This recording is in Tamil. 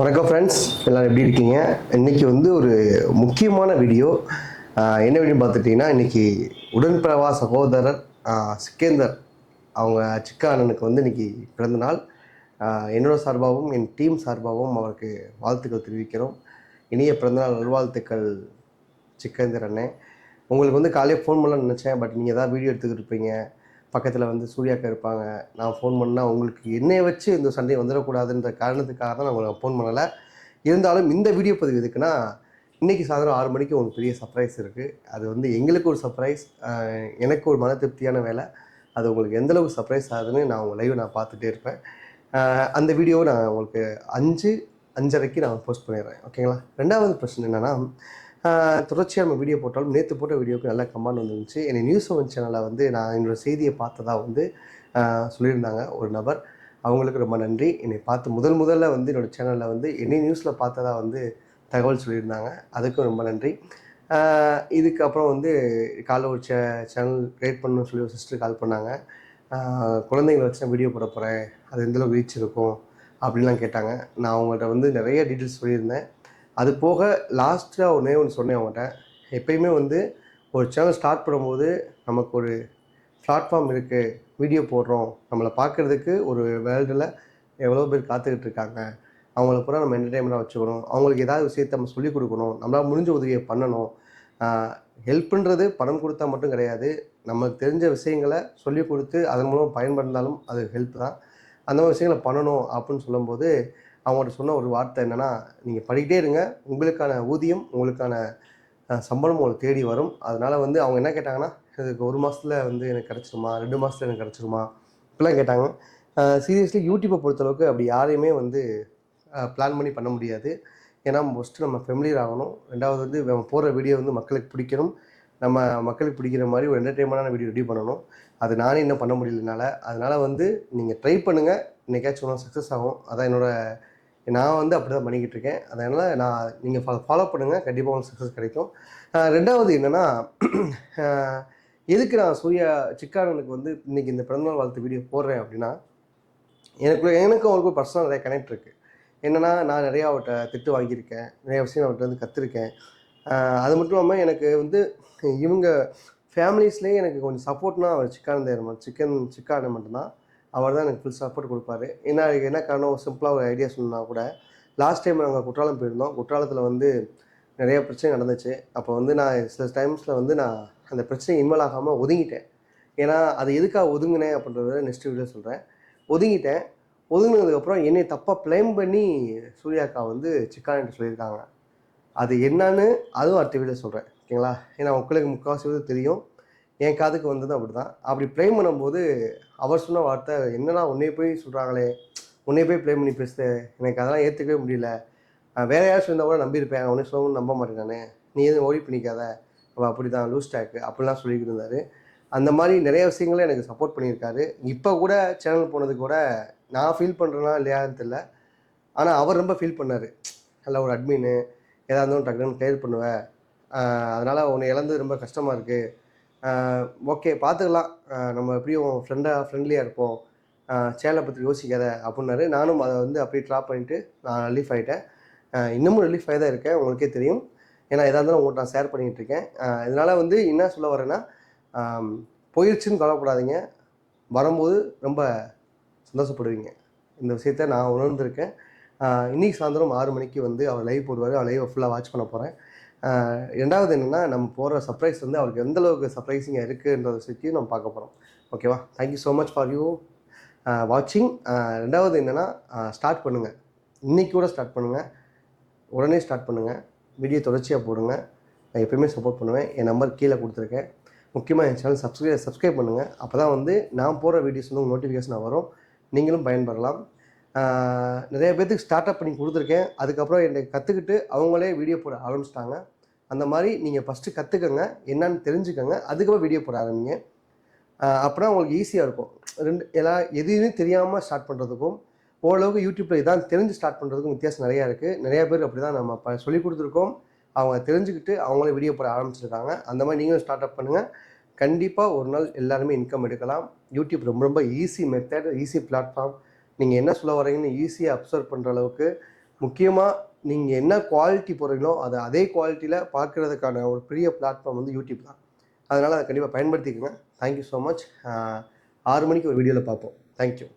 வணக்கம் ஃப்ரெண்ட்ஸ் எல்லோரும் எப்படி இருக்கீங்க? இன்னைக்கு வந்து ஒரு முக்கியமான வீடியோ என்ன வீடியோ பார்த்துட்டிங்கன்னா இன்றைக்கி உடன்பிறவா சகோதரர் சிக்கேந்தர் அவங்க சிக்கா அண்ணனுக்கு வந்து இன்னைக்கு பிறந்த நாள். என்னோட சார்பாகவும் என் டீம் சார்பாகவும் அவருக்கு வாழ்த்துக்கள் தெரிவிக்கிறோம். இனிய பிறந்தநாள் நல்வாழ்த்துக்கள் சிக்கேந்தர் அண்ணன் உங்களுக்கு வந்து காலையில் ஃபோன் பண்ணலாம்னு நினச்சேன் பட் நீங்கள் எதாவது வீடியோ எடுத்துக்கிட்டு இருப்பீங்க. பக்கத்தில் வந்து சூர்யாக்கா இருப்பாங்க. நான் ஃபோன் பண்ணால் உங்களுக்கு என்னை வச்சு இந்த சண்டை வந்துடக்கூடாதுன்ற காரணத்துக்காக தான் நான் உங்களுக்கு ஃபோன் பண்ணலை. இருந்தாலும் இந்த வீடியோ பதிவு எதுக்குன்னா இன்றைக்கி சாயந்தரம் ஆறு மணிக்கு உங்களுக்கு பெரிய சர்ப்ரைஸ் இருக்குது அது வந்து எங்களுக்கு ஒரு சர்ப்ரைஸ் எனக்கு ஒரு மன திருப்தியான வேலை. அது உங்களுக்கு எந்த அளவுக்கு சர்ப்ரைஸ் ஆகுதுன்னு நான் உங்கள் லைவ் நான் பார்த்துட்டே இருப்பேன். அந்த வீடியோவை நான் உங்களுக்கு அஞ்சு அஞ்சரைக்கு நான் போஸ்ட் பண்ணிடுறேன். ஓகேங்களா ரெண்டாவது பிரச்சனை என்னென்னா தொடர்ச்சியாக நம்ம வீடியோ போட்டாலும் நேற்று போட்ட வீடியோக்கு நல்ல கமெண்ட் வந்துருந்துச்சு. என்னை நியூஸ் ஒன் சேனலில் வந்து நான் என்னோட செய்தியை பார்த்ததா வந்து சொல்லியிருந்தாங்க ஒரு நபர். அவங்களுக்கு ரொம்ப நன்றி. என்னை பார்த்து முதல் முதல்ல வந்து என்னோடய சேனலில் வந்து என்னை நியூஸில் பார்த்ததா வந்து தகவல் சொல்லியிருந்தாங்க. அதுக்கும் ரொம்ப நன்றி. இதுக்கப்புறம் வந்து காலைல ஒரு சே சேனல் கிரியேட் பண்ணணும்னு சொல்லி ஒரு சிஸ்டர் கால் பண்ணாங்க. குழந்தைங்களை வச்சு நான் வீடியோ போட போகிறேன் அது எந்தளவுக்கு ரீச் இருக்கும் அப்படின்லாம் கேட்டாங்க. நான் அவங்கள்ட்ட வந்து நிறைய டீட்டெயில்ஸ் சொல்லியிருந்தேன். அது போக லாஸ்ட்டாக ஒன்றே ஒன்று சொன்னேன் அவங்கள்ட்ட எப்பயுமே வந்து ஒரு சேனல் ஸ்டார்ட் பண்ணும்போது நமக்கு ஒரு பிளாட்ஃபார்ம் இருக்குது வீடியோ போடுறோம். நம்மளை பார்க்குறதுக்கு ஒரு வேர்ல்டில் எவ்வளோ பேர் காத்துக்கிட்டு இருக்காங்க. அவங்கள பூரா நம்ம என்டர்டைன்மெண்ட்டாக வச்சுக்கணும். அவங்களுக்கு ஏதாவது விஷயத்தை நம்ம சொல்லிக் கொடுக்கணும். நம்மளால் முடிஞ்ச உதவியை பண்ணணும். ஹெல்ப்புன்றது பணம் கொடுத்தா மட்டும் கிடையாது. நமக்கு தெரிஞ்ச விஷயங்களை சொல்லிக் கொடுத்து அதன் மூலம் பயன்படுத்தாலும் அது ஹெல்ப் தான். அந்த மாதிரி விஷயங்களை பண்ணணும் அப்படின்னு சொல்லும்போது அவங்கள்ட்ட சொன்ன ஒரு வார்த்தை என்னென்னா நீங்கள் படிக்கிட்டே இருங்க. உங்களுக்கான ஊதியம் உங்களுக்கான சம்பளம் உங்களுக்கு தேடி வரும். அதனால் வந்து அவங்க என்ன கேட்டாங்கன்னா இதுக்கு ஒரு மாதத்தில் வந்து எனக்கு கிடச்சிருமா? ரெண்டு மாதத்தில் எனக்கு கிடச்சிருமா? இப்படிலாம் கேட்டாங்க. சீரியஸ்லி யூடியூப்பை பொறுத்தளவுக்கு அப்படி யாரையுமே வந்து பிளான் பண்ணி பண்ண முடியாது. ஏன்னா ஃபஸ்ட்டு நம்ம ஃபெமிலியர் ஆகணும். ரெண்டாவது வந்து நம்ம போடுற வீடியோ வந்து மக்களுக்கு பிடிக்கணும். நம்ம மக்களுக்கு பிடிக்கிற மாதிரி ஒரு என்டர்டெயின்மெண்டான வீடியோ ரெடி பண்ணணும். அது நானே இன்னும் பண்ண முடியலனால. அதனால் வந்து நீங்கள் ட்ரை பண்ணுங்கள் இன்றைக்காச்சும் ஒன்றும் சக்ஸஸ் ஆகும். அதான் என்னோடய நான் வந்து அப்படி தான் பண்ணிக்கிட்டு இருக்கேன். அதனால் நான் நீங்கள் ஃபாலோ ஃபாலோ பண்ணுங்கள் கண்டிப்பாக உங்களுக்கு சக்ஸஸ் கிடைக்கும். ரெண்டாவது என்னென்னா எதுக்கு நான் சூர்யா சிக்கானனுக்கு வந்து இன்றைக்கி இந்த பிறந்தநாள் வாழ்த்து வீடியோ போடுறேன் அப்படின்னா எனக்கு எனக்கும் அவருக்கும் பர்சனல் நிறைய கனெக்ட் இருக்குது என்னென்னா நான் நிறையா அவர்கிட்ட திட்டு வாங்கியிருக்கேன். நிறைய விஷயம் அவர்கிட்ட வந்து கற்றுருக்கேன் அது மட்டும் இல்லாமல் எனக்கு வந்து இவங்க ஃபேமிலிஸ்லேயே எனக்கு கொஞ்சம் சப்போர்ட்னா அவர் சிக்கானந்தர் சிக்கன் சிக்கான மட்டும்தான். அவர் தான் எனக்கு ஃபுல் சப்போர்ட் கொடுப்பாரு. ஏன்னா அதுக்கு என்ன காரணம்? சிம்பிளாக ஒரு ஐடியா சொன்னால் கூட லாஸ்ட் டைம் நாங்கள் குற்றாலம் போயிருந்தோம். குற்றாலத்தில் வந்து நிறைய பிரச்சனை நடந்துச்சு. அப்போ வந்து நான் சில டைம்ஸில் வந்து நான் அந்த பிரச்சனை இன்வால்வ் ஆகாமல் ஒதுங்கிட்டேன். ஏன்னா அது எதுக்காக ஒதுங்கினேன் அப்படின்றத நெக்ஸ்ட் வீடியோ சொல்கிறேன் ஒதுங்கிட்டேன். ஒதுங்கினதுக்கப்புறம் என்னை தப்பாக ப்ளேம் பண்ணி சூர்யாக்கா வந்து சிக்கான்ட்டு சொல்லியிருக்காங்க. அது என்னன்னு அதுவும் அடுத்த வீடியோ சொல்கிறேன் ஓகேங்களா? ஏன்னா உங்களுக்கு முக்கால்வாசி வந்து தெரியும். என் காதுக்கு வந்தது அப்படி தான் அப்படி ப்ளேம் பண்ணும்போது அவர் சொன்ன வார்த்தை என்னடா உன்னே போய் சொல்கிறாங்களே உன்னே போய் ப்ளேம் பண்ணி பேசுது? எனக்கு அதெல்லாம் ஏற்றுக்கவே முடியல. வேற யாரும் சொல்லியிருந்தா கூட நம்பியிருப்பேன். அவனே சொல்லணும்னு நம்ப மாட்டேன் நான். நீ எதுவும் ஓடி பண்ணிக்காத. அவன் அப்படி தான் லூஸ் டேக்கு அப்படிலாம் சொல்லிக்கிட்டு இருந்தாரு. அந்த மாதிரி நிறைய விஷயங்களை எனக்கு சப்போர்ட் பண்ணியிருக்காரு. இப்போ கூட சேனல் போனது கூட நான் ஃபீல் பண்ணுறேனா இல்லையான்னு தெரில ஆனால் அவர் ரொம்ப ஃபீல் பண்ணார். நல்ல ஒரு அட்மின்னு ஏதாவது இருந்தாலும் டக்குன்னு கிளியர் பண்ணுவேன் அதனால் உன்னை இழந்தது ரொம்ப கஷ்டமாக இருக்குது ஓகே பார்த்துக்கலாம் நம்ம எப்படியும் ஃப்ரெண்டாக ஃப்ரெண்ட்லியாக இருப்போம். சேலை பற்றி யோசிக்காத அப்படின்னாரு. நானும் அதை வந்து அப்படியே ட்ராப் பண்ணிவிட்டு நான் ரிலீஃப் ஆகிட்டேன் இன்னமும் ரிலீஃப் ஆகி தான் இருக்கேன். உங்களுக்கே தெரியும். ஏன்னா எதாக இருந்தாலும் உங்கள்கிட்ட நான் ஷேர் பண்ணிகிட்டு இருக்கேன். இதனால் வந்து என்ன சொல்ல வரேன்னா போயிடுச்சுன்னு கவலைப்படாதீங்க. வரும்போது ரொம்ப சந்தோஷப்படுவீங்க. இந்த விஷயத்த நான் உணர்ந்திருக்கேன். இன்றைக்கி சாயந்தரம் ஆறு மணிக்கு வந்து அவர் லைவ் போடுவார். அவர் லைவை ஃபுல்லாக வாட்ச் பண்ண போகிறேன் ரெண்டாவது என்னென்னா நம்ம போகிற சர்ப்ரைஸ் வந்து அவருக்கு எந்த அளவுக்கு சர்ப்ரைசிங்காக இருக்குன்ற நம்ம பார்க்க போகிறோம் ஓகேவா thank you so much for you வாட்சிங் ரெண்டாவது என்னென்னா ஸ்டார்ட் பண்ணுங்கள் இன்றைக்கி கூட ஸ்டார்ட் பண்ணுங்கள் உடனே ஸ்டார்ட் பண்ணுங்கள் வீடியோ தொடர்ச்சியாக போடுங்க. நான் எப்பயுமே சப்போர்ட் பண்ணுவேன். என் நம்பர் கீழே கொடுத்துருக்கேன். முக்கியமாக என் சேனல் சப்ஸ்கிரைப் சப்ஸ்கிரைப் பண்ணுங்கள் அப்போ தான் வந்து நான் போடுற வீடியோஸ் வந்து நோட்டிஃபிகேஷன் வரும். நீங்களும் பயன்பெறலாம். நிறைய பேர்த்துக்கு ஸ்டார்ட் அப் பண்ணி கொடுத்துருக்கேன். அதுக்கப்புறம் என்னை கற்றுக்கிட்டு அவங்களே வீடியோ போட ஆரம்பிச்சிட்டாங்க. அந்த மாதிரி நீங்கள் ஃபஸ்ட்டு கற்றுக்கங்க என்னன்னு தெரிஞ்சுக்கோங்க. அதுக்கப்புறம் வீடியோ போட ஆரம்பிங்க. அப்படின்னா உங்களுக்கு ஈஸியாக இருக்கும். ரெண்டு எல்லா எதுவுமே தெரியாமல் ஸ்டார்ட் பண்ணுறதுக்கும் ஓரளவுக்கு யூடியூப்பில் இதான் தெரிஞ்சு ஸ்டார்ட் பண்ணுறதுக்கும் வித்தியாசம் நிறையா இருக்குது நிறையா பேர் அப்படி தான் நம்ம ப சொல்லி கொடுத்துருக்கோம். அவங்க தெரிஞ்சுக்கிட்டு அவங்களே வீடியோ போட ஆரம்பிச்சிருக்காங்க. அந்த மாதிரி நீங்களும் ஸ்டார்ட் அப் பண்ணுங்கள் கண்டிப்பாக ஒரு நாள் எல்லாருமே இன்கம் எடுக்கலாம். யூடியூப் ரொம்ப ரொம்ப ஈஸி மெத்தட் ஈஸி பிளாட்ஃபார்ம் நீங்கள் என்ன சொல்ல வரீங்கன்னு ஈஸியாக அப்சர்வ் பண்ணுற அளவுக்கு முக்கியமாக நீங்கள் என்ன குவாலிட்டி போடுறீங்களோ அதை அதே குவாலிட்டியில் பார்க்குறதுக்கான ஒரு பெரிய பிளாட்ஃபார்ம் வந்து யூடியூப் தான். அதனால் அதை கண்டிப்பாக பயன்படுத்திக்கோங்க. தேங்க்யூ ஸோ மச் ஆறு மணிக்கு ஒரு வீடியோவில் பார்ப்போம். தேங்க்யூ